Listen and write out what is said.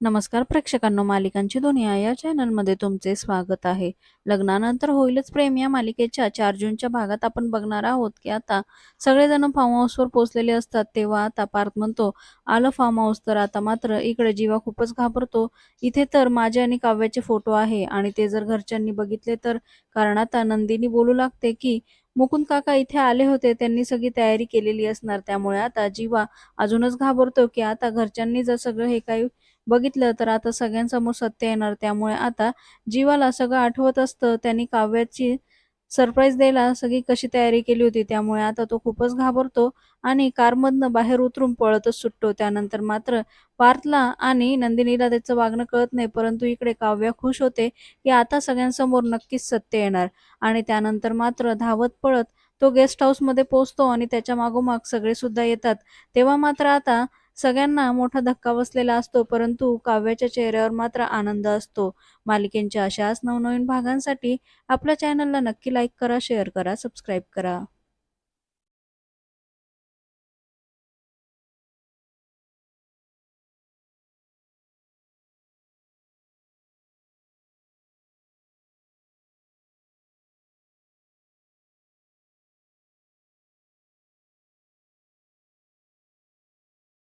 नमस्कार प्रेक्षकांनो मालिकांची दुनिया या चॅनलमध्ये तुमचे स्वागत आहे. लग्नानंतर होईलच प्रेम या मालिकेच्या चार जूनच्या भागात आपण बघणार आहोत की आता सगळेजण फार्म हाऊसवर पोहोचलेले असतात तेव्हा आता पार्थ म्हणतो आलं फार्म हाऊस तर आता मात्र इकडे जीवा खूपच घाबरतो. इथे तर माझे आणि काव्याचे फोटो आहे आणि ते जर घरच्यांनी बघितले तर कारण आता नंदिनी बोलू लागते की मुकुंद काका इथे आले होते त्यांनी सगळी तयारी केलेली असणार त्यामुळे आता जीवा अजूनच घाबरतो की आता घरच्यांनी जर सगळं हे काही बघितलं तर आता सगळ्यांसमोर सत्य येणार. त्यामुळे आता जीवाला सगळं आठवत असतं. त्यांनी काव्याची सरप्राईज द्यायला सगळी कशी तयारी केली होती. त्यामुळे आता तो खूपच घाबरतो आणि कारमधनं बाहेर उतरून पळतच सुटतो. त्यानंतर मात्र पार्थला आणि नंदिनीला त्याचं वागणं कळत नाही. परंतु इकडे काव्या खुश होते की आता सगळ्यांसमोर नक्कीच सत्य येणार. आणि त्यानंतर मात्र धावत पळत तो गेस्ट हाऊसमध्ये पोहोचतो आणि त्याच्या मागोमाग सगळे सुद्धा येतात. तेव्हा मात्र आता सगळ्यांना मोठा धक्का बसलेला असतो परंतु काव्याच्या चेहऱ्यावर मात्र आनंद असतो. मालिकेंच्या अशाच नवनवीन भागांसाठी आपल्या चॅनलला नक्की लाईक करा शेअर करा सबस्क्राईब करा.